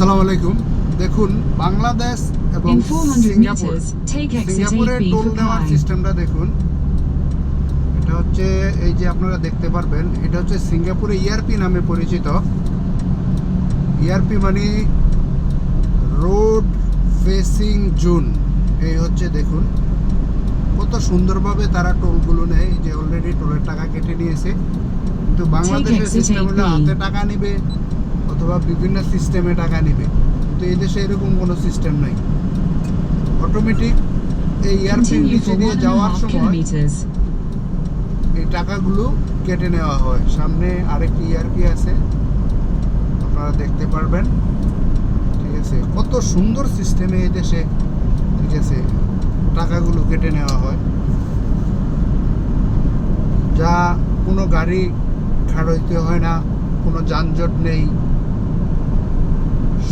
আসসালামু আলাইকুম। দেখুন বাংলাদেশ এবং সিঙ্গাপুর সিঙ্গাপুরে টোল নেওয়ার সিস্টেমটা দেখুন। এটা হচ্ছে এই যে আপনারা দেখতে পারবেন এটা হচ্ছে সিঙ্গাপুরে ইআরপি নামে পরিচিত। ইআরপি মানে রোড ফেসিং জোন। এই হচ্ছে দেখুন কত সুন্দরভাবে তারা টোলগুলো নেয়। যে অলরেডি টোলের টাকা কেটে নিয়েছে। কিন্তু বাংলাদেশের exit সিস্টেম হলো হাতে টাকা নিবে। অথবা বিভিন্ন সিস্টেমে টাকা নিবে। কিন্তু এই দেশে এরকম কোনো সিস্টেম নাই। অটোমেটিক এই Continue নিচে দিয়ে যাওয়ার সময় এই টাকাগুলো কেটে নেওয়া হয়। সামনে আরেকটি ইআরপি আছে। আপনারা দেখতে পারবেন। ঠিক আছে। কত সুন্দর সিস্টেমে এই দেশে ঠিক আছে টাকাগুলো কেটে নেওয়া হয়। যা কোনো গাড়ি খাড়ইতে হয় না। কোনো যানজট নেই।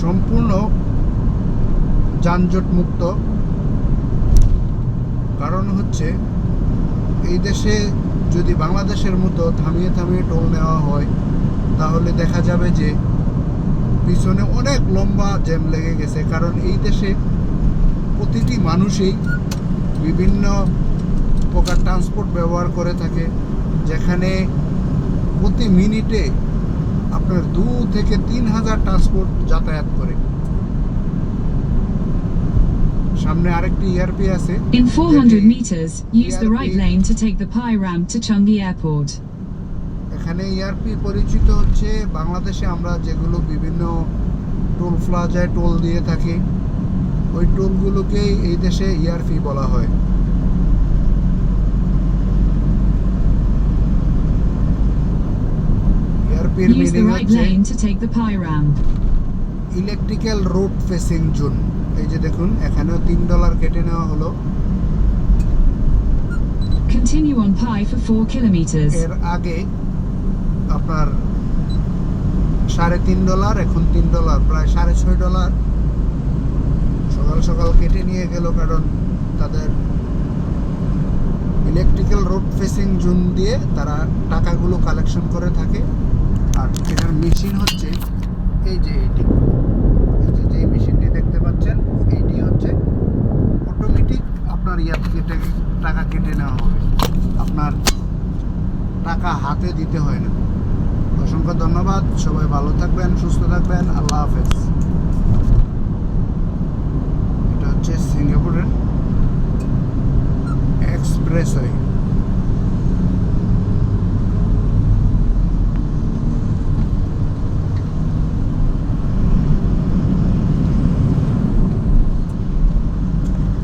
সম্পূর্ণ যানজট মুক্ত কারণ হচ্ছে, এই দেশে যদি বাংলাদেশের মতো থামিয়ে থামিয়ে টোল নেওয়া হয়, তাহলে দেখা যাবে যে পিছনে অনেক লম্বা জ্যাম লেগে গেছে। কারণ এই দেশে প্রতিটি মানুষই বিভিন্ন প্রকার ট্রান্সপোর্ট ব্যবহার করে থাকে, যেখানে প্রতি মিনিটে আপনার দু থেকে তিন হাজার ট্রান্সপোর্ট যাতায়াত করে। সামনে আরেকটি ইআরপি আছে। In 400 যেটি meters, use the right ERP lane to take the Pi ramp to Changi এখানে ইআরপি পরিচিত হচ্ছে বাংলাদেশে আমরা যেগুলো বিভিন্ন টোল প্লাজায় টোল দিয়ে থাকি ওই টোলগুলোকেই এই দেশে ইআরপি বলা হয়। ইআরপির মিনিং হচ্ছে. ইলেকট্রিক্যাল রোড ফেসিং জোন এই যে দেখুন এখানেও তিন ডলার কেটে নেওয়া হলো Continue on Pi for 4 kilometers. এর আগে আপনার সাড়ে তিন ডলার এখন তিন ডলার প্রায় সাড়ে ছয় ডলার সকাল সকাল কেটে নিয়ে গেল কারণ তাদের ইলেকট্রিক্যাল রোড ফেসিং জোন দিয়ে তারা টাকাগুলো কালেকশন করে থাকে আর এটার মেশিন হচ্ছে এই যে এই যে মেশিনটি দেখতে পাচ্ছেন এইটি হচ্ছে অটোমেটিক আপনার ইয়ার থেকে টাকা- টাকা কেটে নেওয়া হবে। আপনার টাকা হাতে দিতে হয় না। অসংখ্য ধন্যবাদ, সবাই ভালো থাকবেন, সুস্থ থাকবেন, আল্লাহ হাফেজ। এটা হচ্ছে সিঙ্গাপুরের এক্সপ্রেসওয়ে